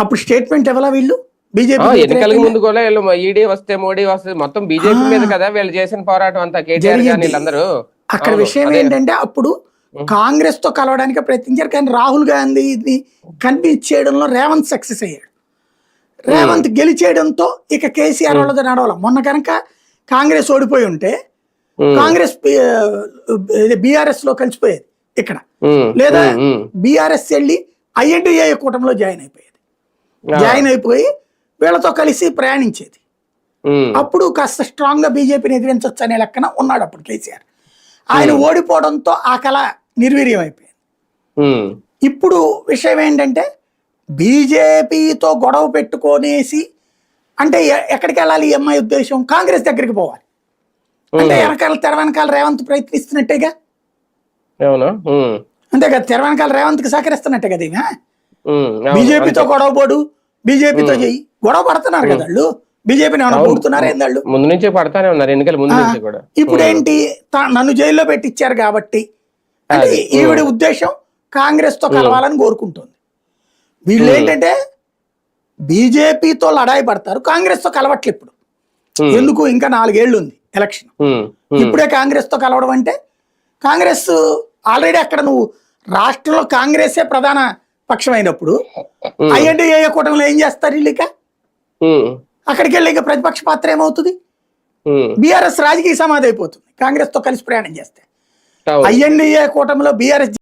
అప్పుడు స్టేట్మెంట్ ఇవ్వాలా వీళ్ళు? బీజేపీ ఎన్నికలకు ముందు కూడా వీళ్ళు ఈడీ వస్తే మోడీ వస్తే మొత్తం బీజేపీ మీద కదా వీళ్ళు చేసిన పోరాటం అంతా కేటీఆర్ వీళ్ళందరూ. అక్కడ విషయం. ఏంటంటే అప్పుడు కాంగ్రెస్తో కలవడానికి ప్రయత్నించారు కానీ రాహుల్ గాంధీని కన్విన్స్ చేయడంలో రేవంత్ సక్సెస్ అయ్యాడు. రేవంత్ గెలిచేయడంతో ఇక కేసీఆర్ వాళ్ళతో నడవాలి. మొన్న కనుక కాంగ్రెస్ ఓడిపోయి ఉంటే కాంగ్రెస్ బీఆర్ఎస్లో కలిసిపోయేది ఇక్కడ. లేదా. బీఆర్ఎస్ వెళ్ళి ఐఎన్టీఏ కూటమిలో జాయిన్ అయిపోయేది. జాయిన్ అయిపోయి వీళ్ళతో కలిసి ప్రయాణించేది. అప్పుడు కాస్త స్ట్రాంగ్గా బీజేపీని ఎదిరించవచ్చు అనే లెక్కన ఉన్నాడు అప్పుడు కేసీఆర్. ఆయన ఓడిపోవడంతో ఆ కళ నిర్వీర్యం అయిపోయింది. ఇప్పుడు విషయం ఏంటంటే బీజేపీతో గొడవ పెట్టుకొనేసి అంటే ఎక్కడికి వెళ్ళాలి ఈ అమ్మాయి ఉద్దేశం? కాంగ్రెస్ దగ్గరికి పోవాలి. అంటే వెనకాల తెర వెనకాల రేవంత్ ప్రయత్నిస్తున్నట్టేగా? అంతే కదా తెర వెనకాల రేవంత్కి సహకరిస్తున్నట్టే కదా అవును, బీజేపీతో. గొడవ పోడు బీజేపీతో చెయ్యి. గొడవ పడుతున్నారు కదా వాళ్ళు. బీజేపీని ఏమైనా పొడుతున్నారు ఏంది వాళ్ళు? ముందు నుంచే పడతానే ఉన్నారు ఎన్నికల ముందు నుంచి కూడా. ఇప్పుడు ఏంటి నన్ను జైల్లో పెట్టించారు కాబట్టి. అంటే ఈవిడ ఉద్దేశం కాంగ్రెస్తో కలవాలని కోరుకుంటుంది. వీళ్ళు ఏంటంటే బీజేపీతో లడాయి పడతారు కాంగ్రెస్తో కలవట్లే ఇప్పుడు. ఎందుకు? ఇంకా నాలుగేళ్ళు ఉంది ఎలక్షన్. ఇప్పుడే కాంగ్రెస్తో కలవడం అంటే కాంగ్రెస్ ఆల్రెడీ అక్కడ నువ్వు రాష్ట్రంలో కాంగ్రెసే ప్రధాన పక్షం అయినప్పుడు ఐఎన్డీఏ కూటమిలో ఏం చేస్తారు వీళ్ళు ఇక? అక్కడికి వెళ్ళి ఇక ప్రతిపక్ష పాత్ర ఏమవుతుంది? బీఆర్ఎస్ రాజకీయ సమాధి అయిపోతుంది. కాంగ్రెస్తో కలిసి ప్రయాణం చేస్తే. ఐఎన్డీఏ కూటమిలో బీఆర్ఎస్